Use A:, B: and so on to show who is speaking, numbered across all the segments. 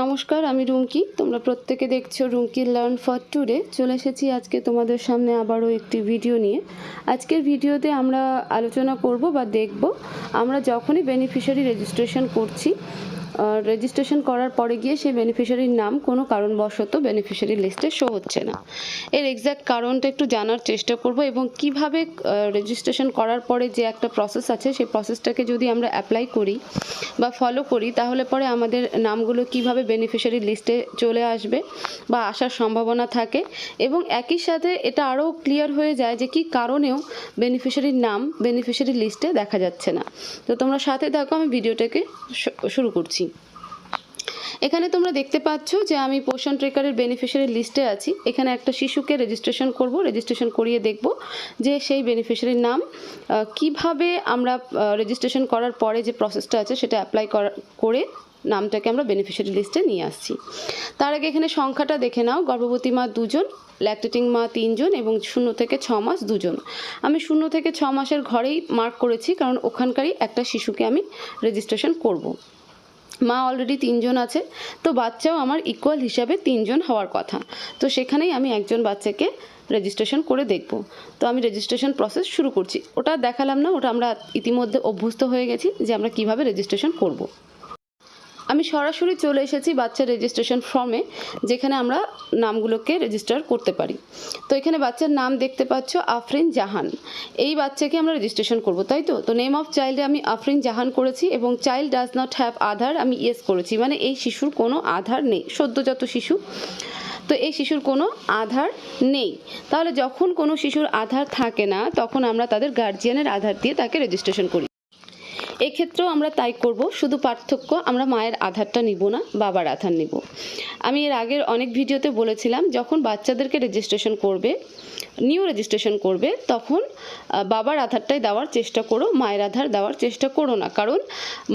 A: নমস্কার, আমি রুমকি। তোমরা প্রত্যেকে দেখছ রুমকি লার্ন ফর টুডে। চলে এসেছি আজকে তোমাদের সামনে আবারও একটি ভিডিও নিয়ে। আজকের ভিডিওতে আমরা আলোচনা করব বা দেখব আমরা যখনই বেনিফিশিয়ারি রেজিস্ট্রেশন করছি রেজিস্ট্রেশন করার পরে গিয়ে সেই বেনিফিশিয়ারির নাম কোনো কারণবশত বেনিফিশিয়ারি লিস্টে শো হচ্ছে না। এর এক্স্যাক্ট কারণটা একটু জানার চেষ্টা করব এবং কীভাবে রেজিস্ট্রেশন করার পরে যে একটা প্রসেস আছে, সেই প্রসেসটাকে যদি আমরা অ্যাপ্লাই করি বা ফলো করি, তাহলে পরে আমাদের নামগুলো কীভাবে বেনিফিশিয়ারি লিস্টে চলে আসবে বা আসার সম্ভাবনা থাকে এবং একই সাথে এটা আরও ক্লিয়ার হয়ে যায় যে কি কারণেও বেনিফিশিয়ারির নাম বেনিফিশিয়ারি লিস্টে দেখা যাচ্ছে না। তো তোমরা সাথে থাকো, আমি ভিডিওটাকে শুরু করছি। এখানে তোমরা দেখতে পাচ্ছ যে আমি পোষণ ট্রেকারের বেনিফিশিয়ারি লিস্টে আছি। এখানে একটা শিশুকে রেজিস্ট্রেশন করব রেজিস্ট্রেশন করিয়ে দেখব যে সেই বেনিফিশিয়ারির নাম কীভাবে আমরা রেজিস্ট্রেশন করার পরে যে প্রসেসটা আছে সেটা অ্যাপ্লাই করে নামটাকে আমরা বেনিফিশিয়ারি লিস্টে নিয়ে আসছি। তার আগে এখানে সংখ্যাটা দেখে নাও, গর্ভবতী মা দুজন ল্যাকটেটিং মা তিনজন এবং শূন্য থেকে ছ মাস দুজন। আমি শূন্য থেকে ছ মাসের ঘরেই মার্ক করেছি, কারণ ওখানকারই একটা শিশুকে আমি রেজিস্ট্রেশন করব। মা অলরেডি তিনজন আছে, তো বাচ্চাও আমার ইকুয়াল হিসাবে তিনজন হওয়ার কথা। তো সেখানেই আমি একজন বাচ্চাকে রেজিস্ট্রেশন করে দেখব। তো আমি রেজিস্ট্রেশন প্রসেস শুরু করছি। ওটা দেখালাম না, ওটা আমরা ইতিমধ্যে অভ্যস্ত হয়ে গেছি যে আমরা কীভাবে রেজিস্ট্রেশন করব। আমি সরাসরি চলে এসেছি বাচ্চার রেজিস্ট্রেশন ফর্মে যেখানে আমরা নামগুলোকে রেজিস্টার করতে পারি। তো এখানে বাচ্চার নাম দেখতে পাচ্ছ, আফরিন জাহান। এই বাচ্চাকে আমরা রেজিস্ট্রেশন করব, তাই তো? তো নেম অফ চাইল্ডে আমি আফরিন জাহান করেছি এবং child does not have Aadhaar আমি ইয়েস করেছি। মানে এই শিশুর কোনো আধার নেই, সদ্যজাত শিশু। তো এই শিশুর কোনো আধার নেই। তাহলে যখন কোনো শিশুর আধার থাকে না, তখন আমরা তাদের গার্জিয়ানের আধার দিয়ে তাকে রেজিস্ট্রেশন করি। এক্ষেত্রেও আমরা তাই করব, শুধু পার্থক্য আমরা মায়ের আধারটা নিব না, বাবার আধার নিব। আমি এর আগের অনেক ভিডিওতে বলেছিলাম, যখন বাচ্চাদেরকে রেজিস্ট্রেশন করবে নিউ রেজিস্ট্রেশন করবে, তখন বাবার আধারটাই দেওয়ার চেষ্টা করো, মায়ের আধার দেওয়ার চেষ্টা করো না। কারণ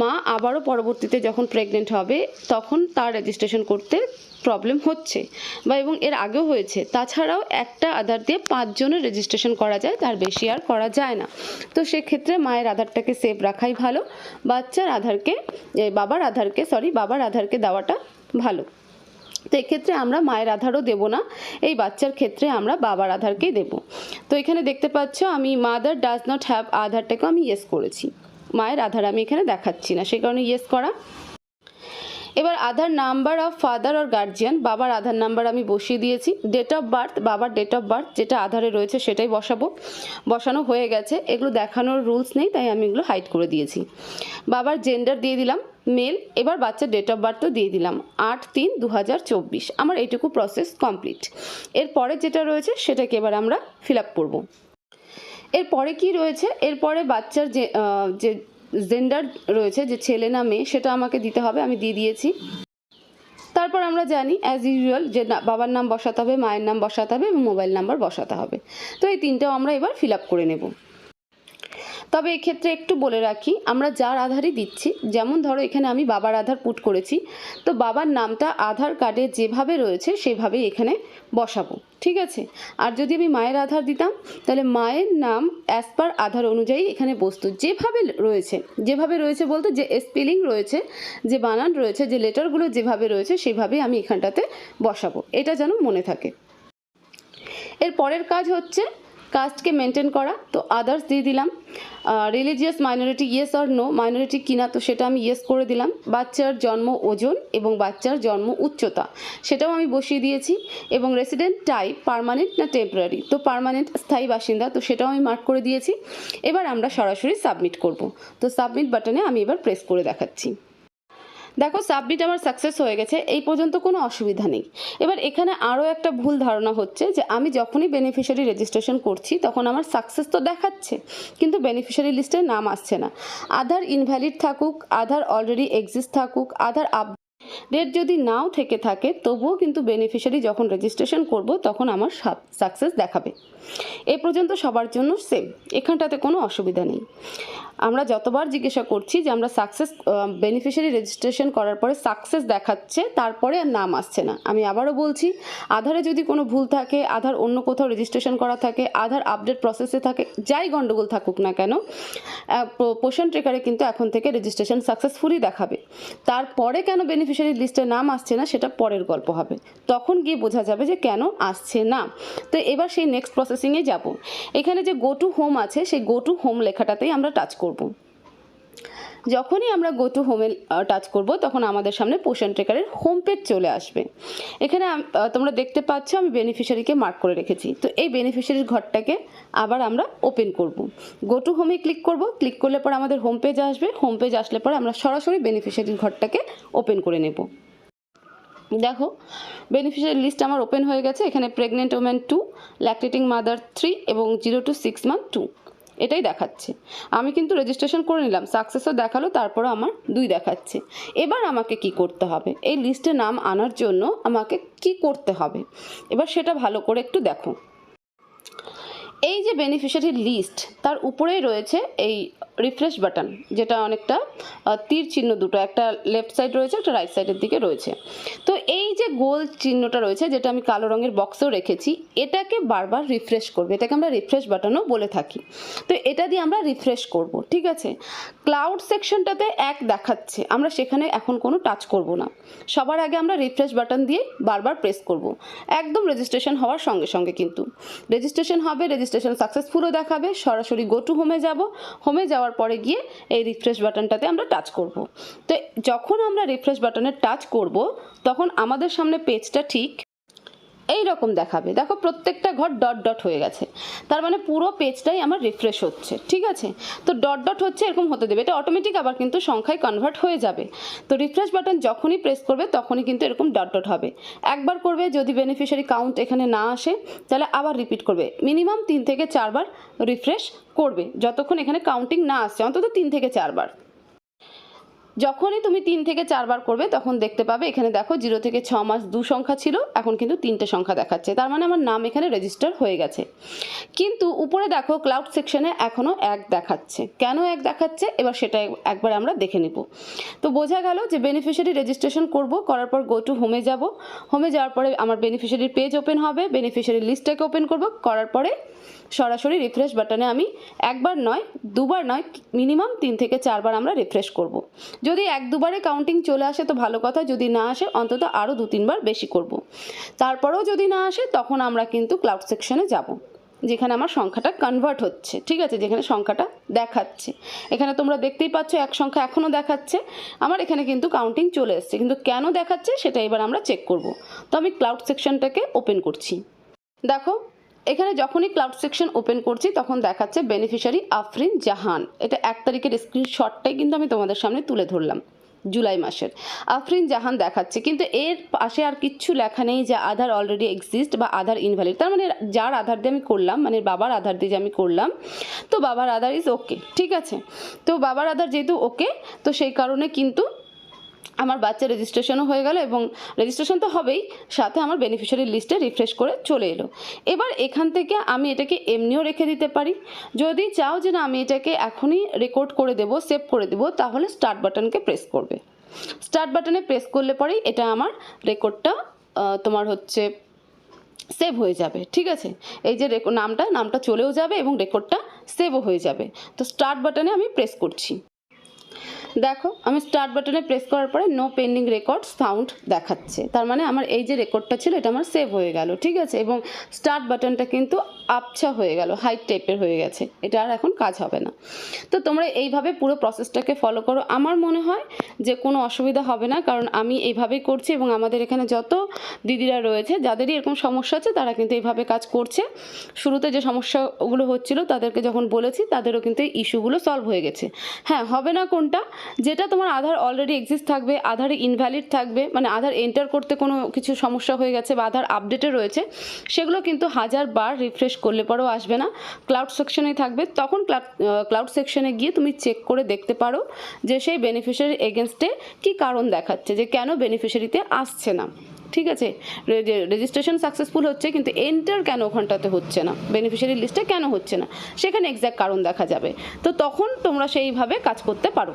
A: মা আবারও পরবর্তীতে যখন প্রেগনেন্ট হবে, তখন তার রেজিস্ট্রেশন করতে প্রবলেম হচ্ছে বা এবং এর আগেও হয়েছে। তাছাড়াও একটা আধার দিয়ে পাঁচজনের রেজিস্ট্রেশন করা যায়, তার বেশি আর করা যায় না। তো সেক্ষেত্রে মায়ের আধারটাকে সেভ রাখাই ভালো, বাচ্চার আধারকে বাবার আধারকে সরি বাবার আধারকে দেওয়াটা ভালো। তো এক্ষেত্রে আমরা মায়ের আধারও দেব না, এই বাচ্চার ক্ষেত্রে আমরা বাবার আধারকেই দেব। তো এখানে দেখতে পাচ্ছ, আমি মাদার ডাজ নট হ্যাভ আধারটাকে আমি ইয়েস করেছি। মায়ের আধার আমি এখানে দেখাচ্ছি না সেই কারণে ইয়েস করা এবার Aadhaar number of father or guardian বাবার আধার নাম্বার আমি বসিয়ে দিয়েছি। ডেট অফ বার্থ বাবার ডেট অফ বার্থ যেটা আধারে রয়েছে সেটাই বসাবো। বসানো হয়ে গেছে, এগুলো দেখানোর রুলস নেই, তাই আমি এগুলো হাইড করে দিয়েছি। বাবার জেন্ডার দিয়ে দিলাম মেল এবার বাচ্চার ডেট অফ বার্থও দিয়ে দিলাম। আট তিন দু আমার এইটুকু প্রসেস কমপ্লিট এরপরে যেটা রয়েছে, সেটাকে এবার আমরা ফিল আপ করব। এরপরে কি রয়েছে, এরপরে বাচ্চার যে যে জেন্ডার রয়েছে, যে ছেলে না মেয়ে, সেটা আমাকে দিতে হবে, আমি দিয়ে দিয়েছি। তারপর আমরা জানি অ্যাজ ইউজুয়াল যে বাবার নাম বসাতে হবে, মায়ের নাম বসাতে হবে এবং মোবাইল নাম্বার বসাতে হবে। তো এই তিনটেও আমরা এবার ফিল আপ করে নেব। তবে এক্ষেত্রে একটু বলে রাখি, আমরা যার আধারই দিচ্ছি, যেমন ধরো এখানে আমি বাবার আধার পুট করেছি, তো বাবার নামটা আধার কার্ডে যেভাবে রয়েছে সেভাবেই এখানে বসাবো, ঠিক আছে? আর যদি আমি মায়ের আধার দিতাম, তাহলে মায়ের নাম অ্যাজ পার আধার অনুযায়ী এখানে বস্তু। যেভাবে রয়েছে যেভাবে রয়েছে বলতে যে স্পেলিং রয়েছে, যে বানান রয়েছে, যে লেটারগুলো যেভাবে রয়েছে সেভাবেই আমি এখানটাতে বসাবো, এটা যেন মনে থাকে। এর পরের কাজ হচ্ছে কাস্টকে মেনটেন করা, তো আদার্স দিয়ে দিলাম। রিলিজিয়াস মাইনরিটি ইয়েস আর নো মাইনরিটি কিনা, তো সেটা আমি ইয়েস করে দিলাম। বাচ্চার জন্ম ওজন এবং বাচ্চার জন্ম উচ্চতা, সেটাও আমি বসিয়ে দিয়েছি। এবং রেসিডেন্ট টাইপ পার্মানেন্ট না টেম্পোরারি তো পার্মানেন্ট স্থায়ী বাসিন্দা, তো সেটাও আমি মার্ক করে দিয়েছি। এবার আমরা সরাসরি সাবমিট করব। তো সাবমিট বাটনে আমি এবার প্রেস করে দেখাচ্ছি। দেখো সাবমিট আমার সাকসেস হয়ে গেছে, এই পর্যন্ত কোনো অসুবিধা নেই। এবার এখানে আরও একটা ভুল ধারণা হচ্ছে যে, আমি যখনই বেনিফিশিয়ারি রেজিস্ট্রেশন করছি, তখন আমার সাকসেস তো দেখাচ্ছে, কিন্তু বেনিফিশিয়ারি লিস্টে নাম আসছে না। আধার ইনভ্যালিড থাকুক আধার অলরেডি এক্সিস্ট থাকুক আধার আপ ডেট যদি নাও থেকে থাকে, তবুও কিন্তু বেনিফিশিয়ারি যখন রেজিস্ট্রেশন করব, তখন আমার সাকসেস দেখাবে। এ পর্যন্ত সবার জন্য সেম এখানটাতে কোনো অসুবিধা নেই। আমরা যতবার জিজ্ঞাসা করছি যে আমরা সাকসেস বেনিফিশিয়ারি রেজিস্ট্রেশন করার পরে সাকসেস দেখাচ্ছে, তারপরে আর নাম আসছে না। আমি আবারও বলছি, আধারে যদি কোনো ভুল থাকে, আধার অন্য কোথাও রেজিস্ট্রেশন করা থাকে, আধার আপডেট প্রসেসে থাকে, যাই গণ্ডগোল থাকুক না কেন পোষণ ট্রেকারে কিন্তু এখন থেকে রেজিস্ট্রেশন সাকসেসফুলি দেখাবে। তারপরে কেন বেনিফিশিয়ারি লিস্টে নাম আসছে না, সেটা পরের গল্প হবে। তখন গিয়ে বোঝা যাবে যে কেন আসছে না। তো এবার সেই নেক্সট প্রসেসিংয়ে যাব। এখানে যে গো টু হোম আছে, সেই গো টু হোম লেখাটাতেই আমরা টাচ করব। যখনই আমরা গো টু হোমে টাচ করব, তখন আমাদের সামনে পোষণ ট্রেকারের হোম পেজ চলে আসবে। এখানে তোমরা দেখতে পাচ্ছ আমি বেনিফিশিয়ারিকে মার্ক করে রেখেছি। তো এই বেনিফিশিয়ারির ঘরটাকে আবার আমরা ওপেন করব। গো টু হোমে ক্লিক করব ক্লিক করলে পরে আমাদের হোম পেজ আসবে। হোম পেজ আসলে পরে আমরা সরাসরি বেনিফিশিয়ারির ঘরটাকে ওপেন করে নেব। দেখো বেনিফিশিয়ারি লিস্ট আমার ওপেন হয়ে গেছে। এখানে pregnant women two lactating mother three এবং zero to six month two এটাই দেখাচ্ছে। আমি কিন্তু রেজিস্ট্রেশন করে নিলাম সাকসেসও দেখাল তারপরও আমার দুই দেখাচ্ছে। এবার আমাকে কি করতে হবে? এই লিস্টে নাম আনার জন্য আমাকে কি করতে হবে? এবার সেটা ভালো করে একটু দেখো। এই যে বেনিফিশিয়ারি লিস্ট তার উপরেই রয়েছে এই রিফ্রেশ বাটন যেটা অনেকটা তীর চিহ্ন দুটো, একটা লেফট সাইড রয়েছে, একটা রাইট সাইডের দিকে রয়েছে। তো এই যে গোল চিহ্নটা রয়েছে, যেটা আমি কালো রঙের বক্সেও রেখেছি, এটাকে বারবার রিফ্রেশ করবে। এটাকে আমরা রিফ্রেশ বাটনও বলে থাকি। তো এটা দিয়ে আমরা রিফ্রেশ করব, ঠিক আছে? ক্লাউড সেকশনটাতে এক দেখাচ্ছে, আমরা সেখানে এখন কোনো টাচ করব না। সবার আগে আমরা রিফ্রেশ বাটন দিয়ে বারবার প্রেস করব। একদম রেজিস্ট্রেশন হওয়ার সঙ্গে সঙ্গে কিন্তু। রেজিস্ট্রেশন হবে রেজিস্ট্রেশন সাকসেসফুলও দেখাবে, সরাসরি গো টু হোমে যাব। হোমে যাওয়ার পরে গিয়ে এই রিফ্রেশ বাটনটাতে আমরা টাচ করব। তো যখন আমরা রিফ্রেশ বাটনে টাচ করব, তখন আমাদের সামনে পেজটা ঠিক এই রকম দেখাবে। দেখো প্রত্যেকটা ঘর ডট ডট হয়ে গেছে। তার মানে পুরো পেজটাই আমার রিফ্রেশ হচ্ছে, ঠিক আছে? তো ডট ডট হচ্ছে এরকম হতে দেবে। এটা অটোমেটিক আবার কিন্তু সংখ্যায় কনভার্ট হয়ে যাবে। তো রিফ্রেশ বাটন যখনই প্রেস করবে, তখনই কিন্তু এরকম ডট ডট হবে। একবার করবে, যদি বেনিফিশিয়ারি কাউন্ট এখানে না আসে, তাহলে আবার রিপিট করবে। মিনিমাম তিন থেকে চারবার রিফ্রেশ করবে, যতক্ষণ এখানে কাউন্টিং না আসছে। অন্তত তিন থেকে চারবার। যখনই তুমি তিন থেকে চারবার করবে, তখন দেখতে পাবে, এখানে দেখো জিরো থেকে ছ মাস দু সংখ্যা ছিল, এখন কিন্তু তিনটে সংখ্যা দেখাচ্ছে। তার মানে আমার নাম এখানে রেজিস্টার হয়ে গেছে। কিন্তু উপরে দেখো ক্লাউড সেকশনে এখনও এক দেখাচ্ছে। কেন এক দেখাচ্ছে? এবার সেটা একবার আমরা দেখে নেব। তো বোঝা গেল যে বেনিফিশিয়ারি রেজিস্ট্রেশন করব, করার পর গো টু হোমে যাব। হোমে যাওয়ার পরে আমার বেনিফিশিয়ারির পেজ ওপেন হবে বেনিফিশিয়ারি লিস্টটাকে ওপেন করব। করার পরে সরাসরি রিফ্রেশ বাটনে আমি একবার নয়, দুবার নয় মিনিমাম তিন থেকে চারবার আমরা রিফ্রেশ করব। যদি এক দুবারে কাউন্টিং চলে আসে তো ভালো কথা, যদি না আসে অন্তত আরও দু তিনবার বেশি করব। তারপরেও যদি না আসে তখন আমরা কিন্তু ক্লাউড সেকশনে যাব, যেখানে আমার সংখ্যাটা কনভার্ট হচ্ছে, ঠিক আছে? যেখানে সংখ্যাটা দেখাচ্ছে। এখানে তোমরা দেখতেই পাচ্ছ এক সংখ্যা এখনও দেখাচ্ছে আমার এখানে কিন্তু কাউন্টিং চলে এসছে। কিন্তু কেন দেখাচ্ছে সেটা এবার আমরা চেক করব। তো আমি ক্লাউড সেকশনটাকে ওপেন করছি। দেখো এখানে যখনই ক্লাউড সেকশন ওপেন করছি, তখন দেখাচ্ছে বেনিফিশিয়ারি আফরিন জাহান। এটা এক তারিখের স্ক্রিনশটটাই কিন্তু আমি তোমাদের সামনে তুলে ধরলাম, জুলাই মাসের। আফরিন জাহান দেখাচ্ছে, কিন্তু এর পাশে আর কিচ্ছু লেখা নেই যে আধার অলরেডি এক্সিস্ট বা আধার ইনভ্যালিড তার মানে যার আধার দিয়ে আমি করলাম মানে বাবার আধার দিয়ে যে আমি করলাম, তো বাবার আধার ইজ ওকে ঠিক আছে? তো বাবার আধার যেহেতু ওকে তো সেই কারণে কিন্তু আমার বাচ্চা রেজিস্ট্রেশনও হয়ে গেল এবং রেজিস্ট্রেশন তো হবেই, সাথে আমার বেনিফিশিয়ারি লিস্টে রিফ্রেশ করে চলে এলো। এবার এখান থেকে আমি এটাকে এমনিও রেখে দিতে পারি। যদি চাও যে না, আমি এটাকে এখনই রেকর্ড করে দেবো সেভ করে দেবো, তাহলে স্টার্ট বাটনকে প্রেস করবে। স্টার্ট বাটনে প্রেস করলে পরেই এটা আমার রেকর্ডটা তোমার হচ্ছে সেভ হয়ে যাবে, ঠিক আছে? এই যে নামটা নামটা চলেও যাবে এবং রেকর্ডটা সেভও হয়ে যাবে। তো স্টার্ট বাটনে আমি প্রেস করছি। দেখো, আমি স্টার্ট বাটনে প্রেস করার পরে নো পেন্ডিং রেকর্ড সাউন্ড দেখাচ্ছে। তার মানে আমার এই যে রেকর্ডটা ছিল, এটা আমার সেভ হয়ে গেল, ঠিক আছে? এবং স্টার্ট বাটনটা কিন্তু আবছা হয়ে গেল হাইট টাইপের হয়ে গেছে। এটা আর এখন কাজ হবে না। তো তোমরা এইভাবে পুরো প্রসেসটাকে ফলো করো। আমার মনে হয় যে কোনো অসুবিধা হবে না, কারণ আমি এইভাবেই করছি এবং আমাদের এখানে যত দিদিরা রয়েছে, যাদেরই এরকম সমস্যা আছে, তারা কিন্তু এইভাবে কাজ করছে। শুরুতে যে সমস্যাগুলো হচ্ছিল, তাদেরকে যখন বলেছি, তাদেরও কিন্তু এই ইস্যুগুলো সলভ হয়ে গেছে। হ্যাঁ হবে না কোনটা? যেটা তোমার আধার অলরেডি এক্সিস্ট থাকবে, আধারে ইনভ্যালিড থাকবে মানে আধার এন্টার করতে কোনো কিছু সমস্যা হয়ে গেছে বা আধার আপডেটে রয়েছে, সেগুলো কিন্তু হাজার বার রিফ্রেশ করলে পরেও আসবে না। ক্লাউড সেকশনে থাকবে। তখন ক্লাউড সেকশনে গিয়ে তুমি চেক করে দেখতে পারো যে সেই বেনিফিশিয়ারি এগেনস্টে কী কারণ দেখাচ্ছে, যে কেন বেনিফিশিয়ারিতে আসছে না। ঠিক আছে? রেজিস্ট্রেশন সাকসেসফুল হচ্ছে কিন্তু এন্টার কেন ওখানটাতে হচ্ছে না? বেনিফিশিয়ারি লিস্টে কেন হচ্ছে না? সেখানে এক্স্যাক্ট কারণ দেখা যাবে। তো তখন তোমরা সেইভাবে কাজ করতে পারো।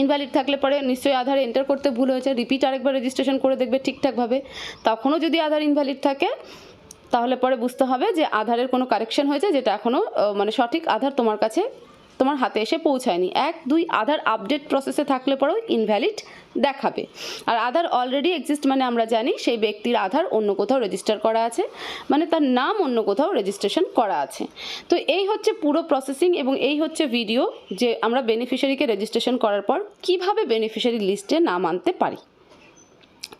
A: ইনভ্যালিড থাকলে পরে নিশ্চয়ই আধার এন্টার করতে ভুল হয়েছে। রিপিট আরেকবার রেজিস্ট্রেশন করে দেখবে ঠিকঠাকভাবে। তখনও যদি আধার ইনভ্যালিড থাকে তাহলে পরে বুঝতে হবে যে আধারের কোনো কারেকশন হয়েছে যেটা এখনও মানে সঠিক আধার তোমার কাছে, তোমার হাতে এসে পৌঁছায়নি। এক, দুই, আধার আপডেট প্রসেসে থাকলে পরেও ইনভ্যালিড দেখাবে। আর আধার অলরেডি এক্সিস্ট মানে আমরা জানি সেই ব্যক্তির আধার অন্য কোথাও রেজিস্টার করা আছে মানে তার নাম অন্য কোথাও রেজিস্ট্রেশন করা আছে। তো এই হচ্ছে পুরো প্রসেসিং এবং এই হচ্ছে ভিডিও যে আমরা বেনিফিশিয়ারিকে রেজিস্ট্রেশন করার পর কীভাবে বেনিফিশিয়ারি লিস্টে নাম আনতে পারি।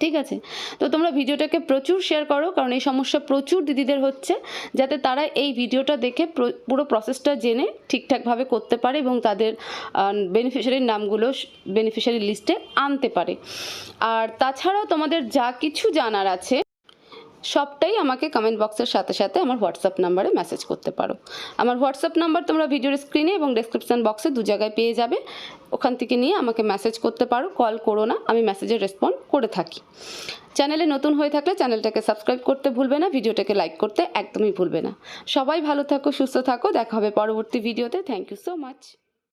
A: ঠিক আছে? তো তোমরা ভিডিওটাকে প্রচুর শেয়ার করো, কারণ এই সমস্যা প্রচুর দিদিদের হচ্ছে, যাতে তারা এই ভিডিওটা দেখে পুরো প্রসেসটা জেনে ঠিকঠাকভাবে করতে পারে এবং তাদের বেনিফিশিয়ারির নামগুলো বেনিফিশিয়ারি লিস্টে আনতে পারে। আর তাছাড়াও তোমাদের যা কিছু জানার আছে সবটাই আমাকে কমেন্ট বক্সের সাথে সাথে আমার হোয়াটসঅ্যাপ নাম্বারে মেসেজ করতে পারো। আমার হোয়াটসঅ্যাপ নাম্বার তোমরা ভিডিওর স্ক্রিনে এবং ডেসক্রিপশন বক্সে দু জায়গায় পেয়ে যাবে। ওখান থেকে নিয়ে আমাকে মেসেজ করতে পারো কল করো না, আমি মেসেজের রেসপন্ড করে থাকি। চ্যানেলে নতুন হয়ে থাকলে চ্যানেলটাকে সাবস্ক্রাইব করতে ভুলবে না ভিডিওটাকে লাইক করতে একদমই ভুলবে না। সবাই ভালো থাকো, সুস্থ থাকো, দেখা হবে পরবর্তী ভিডিওতে থ্যাংক ইউ সো মাচ